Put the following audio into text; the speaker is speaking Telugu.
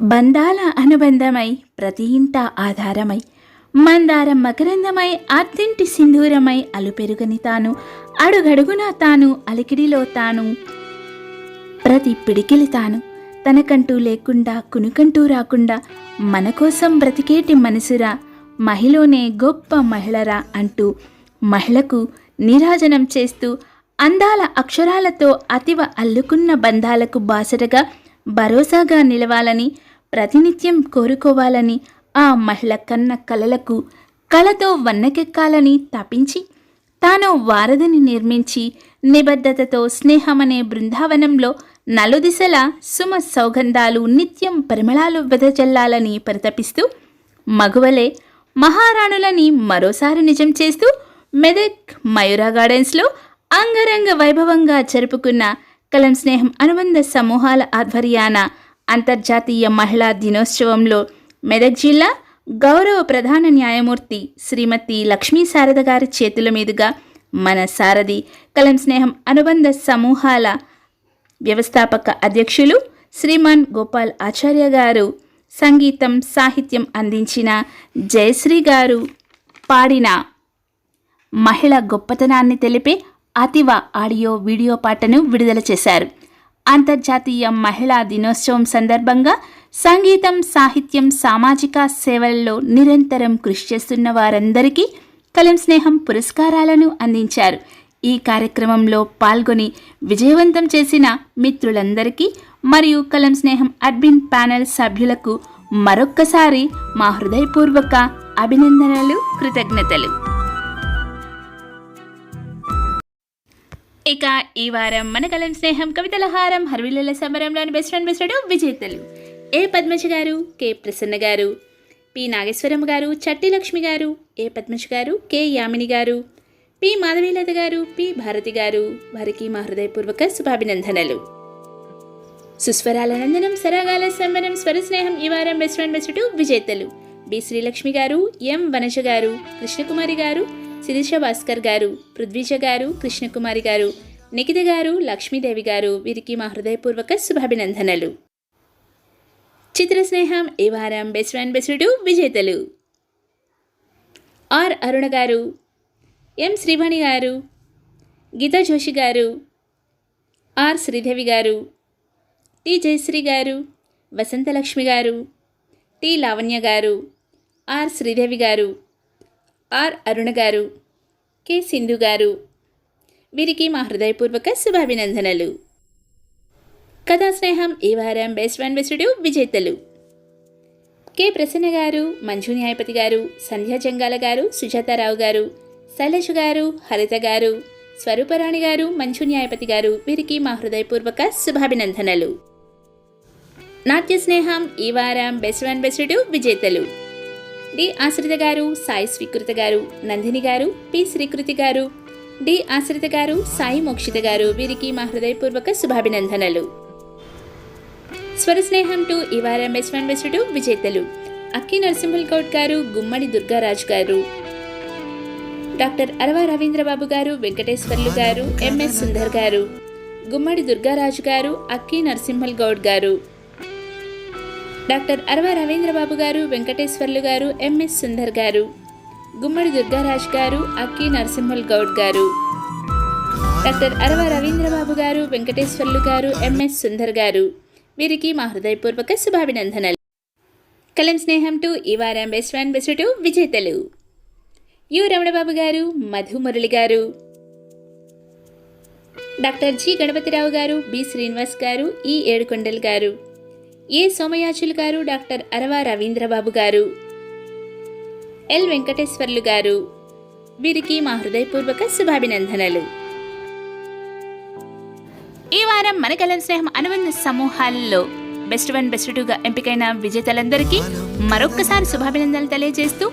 బంధాల అనుబంధమై ప్రతి ఇంట ఆధారమై మందారం మకరందమై అత్తింటి సింధూరమై అలుపెరుగని తాను అడుగడుగున తాను అలికిడిలో తాను ప్రతి పిడికిలి తాను. తనకంటూ లేకుండా కునుకంటూ రాకుండా మన కోసం బ్రతికేటి మనసురా మహిళనే గొప్ప మహిళరా అంటూ మహిళకు నిరాజనం చేస్తూ అందాల అక్షరాలతో అతివ అల్లుకున్న బంధాలకు బాసటగా భరోసాగా నిలవాలని ప్రతినిత్యం కోరుకోవాలని ఆ మహిళ కన్న కలలకు కలతో వన్నకెక్కాలని తపించి తాను వారధిని నిర్మించి నిబద్ధతతో స్నేహమనే బృందావనంలో నలుదిశల సుమ సౌగంధాలు నిత్యం పరిమళాలు వెదజల్లాలని పరితపిస్తూ మగువలే మహారాణులని మరోసారి నిజం చేస్తూ మెదక్ మయూరా గార్డెన్స్లో అంగరంగ వైభవంగా జరుపుకున్న కలం స్నేహం అనుబంధ సమూహాల ఆధ్వర్యాన అంతర్జాతీయ మహిళా దినోత్సవంలో మెదక్ జిల్లా గౌరవ ప్రధాన న్యాయమూర్తి శ్రీమతి లక్ష్మీ శారద గారి చేతుల మీదుగా మన సారథి కలం స్నేహం అనుబంధ సమూహాల వ్యవస్థాపక అధ్యక్షులు శ్రీమాన్ గోపాల్ ఆచార్య గారు సంగీతం సాహిత్యం అందించిన జయశ్రీ గారు పాడిన మహిళ గొప్పతనాన్ని తెలిపే అతివ ఆడియో వీడియో పాటను విడుదల చేశారు. అంతర్జాతీయ మహిళా దినోత్సవం సందర్భంగా సంగీతం సాహిత్యం సామాజిక సేవలలో నిరంతరం కృషి చేస్తున్న వారందరికీ కలం స్నేహం పురస్కారాలను అందించారు. ఈ కార్యక్రమంలో పాల్గొని విజయవంతం చేసిన మిత్రులందరికీ మరియు కలం స్నేహం అడ్మిన్ ప్యానెల్ సభ్యులకు మరొక్కసారి మా హృదయపూర్వక అభినందనలు కృతజ్ఞతలు. ఇక ఈ వారం మన కలం స్నేహం కవితల హారం హర్విల్లల సమరంలోని బెస్ట్ ఫ్రెండ్ బెస్ట్ విజేతలు ఏ పద్మజ గారు కె ప్రసన్న గారు పి నాగేశ్వరం గారు చట్టి లక్ష్మి గారు ఏ పద్మజ గారు కె యామిని గారు పి మాధవీలత గారు పి భారతి గారు వారికి మా హృదయపూర్వక శుభాభినందనలు. సుస్వరాల నందనం సరాగాల సంబరం స్వర స్నేహం ఈ వారం బెస్ట్ ఫ్రెండ్ బెస్ట్ విజేతలు బి శ్రీలక్ష్మి గారు ఎం వనజ గారు కృష్ణకుమారి గారు శిరీష భాస్కర్ గారు పృథ్వీజ గారు కృష్ణకుమారి గారు నిఖిత గారు లక్ష్మీదేవి గారు వీరికి మా హృదయపూర్వక శుభాభినందనలు. చిత్ర స్నేహం ఈ వారం బెస్ట్ ఫ్రెండ్ బెస్టుడు విజేతలు. ఆర్ అరుణ గారు ఎం శ్రీవాణి గారు గీతా జోషి గారు ఆర్ శ్రీదేవి గారు టి జయశ్రీ గారు వసంతలక్ష్మి గారు టి లావణ్య గారు ఆర్ శ్రీదేవి గారు ఆర్ అరుణ గారు కె సింధు గారు. వీరికి మా హృదయపూర్వక శుభాభినందనలు. కథా స్నేహం ఈ వారం బెస్ట్ వన్ బెస్టుడు విజేతలు. కె ప్రసన్న గారు మంజు న్యాయపతి గారు సంధ్యా జంగాల గారు సుజాతారావు గారు శైలజ గారు హరిత గారు స్వరూపరాణి గారు మంజు న్యాయపతి గారు వీరికి మా హృదయపూర్వక శుభాభినందనలు. నాట్య స్నేహం ఈ వారం బెస్ట్ వన్ బెస్టుడు విజేతలు. డి ఆశ్రిత గారు సాయి స్వీకృత గారు నందిని గారు పి శ్రీకృతి గారు. డి ఆశ్రిత గారు సాయి మోక్షిత గారు. వీరికి మా హృదయపూర్వక శుభాభినందనలు. స్వర స్నేహం టు ఈ బెస్ట్ వన్ బెస్ట్ విజేతలు. అక్కి నరసింహల్ గౌడ్ గారు గుమ్మడి దుర్గారాజు గారు. డాక్టర్ అరవ రవీంద్రబాబు గారు వెంకటేశ్వర్లు గారు ఎంఎస్ సుందర్ గారు. గుమ్మడి దుర్గారాజు గారు అక్కి నరసింహల్ గౌడ్ గారు. డాక్టర్ అరవ రవీంద్రబాబు గారు వెంకటేశ్వర్లు గారు ఎంఎస్ సుందర్ గారు గుమ్మడి దుర్గారాజ్ గారు అక్కి నరసింహల్ గౌడ్ గారు. డాక్టర్ అరవ రవీంద్రబాబు గారు వెంకటేశ్వర్లు గారు ఎంఎస్ సుందర్ గారు. వీరికి మా హృదయపూర్వక శుభాభినందనలు. కలం స్నేహం టు ఈ వారం బెస్ట్ వన్ బెస్ట్ టు విజేతలు యు రమణబాబు గారు మధు మురళి గారు. డాక్టర్ జి గణపతిరావు గారు బి శ్రీనివాస్ గారు ఈ ఏడుకొండల్ గారు. ఏ సోమయాజులు గారు? డాక్టర్ అరవ రవీంద్రబాబు గారు. ఎల్ వెంకటేశ్వర్లు గారు. వీరికి మా హృదయపూర్వక శుభాభినందనలు. ఈ వారం మన కలం స్నేహం అనుబంధ సమూహాల్లో బెస్ట్ వన్ బెస్ట్ టూగా ఎంపికైన విజేతలందరికీ మరొక్కసారి శుభాభినందనలు తెలియజేస్తూ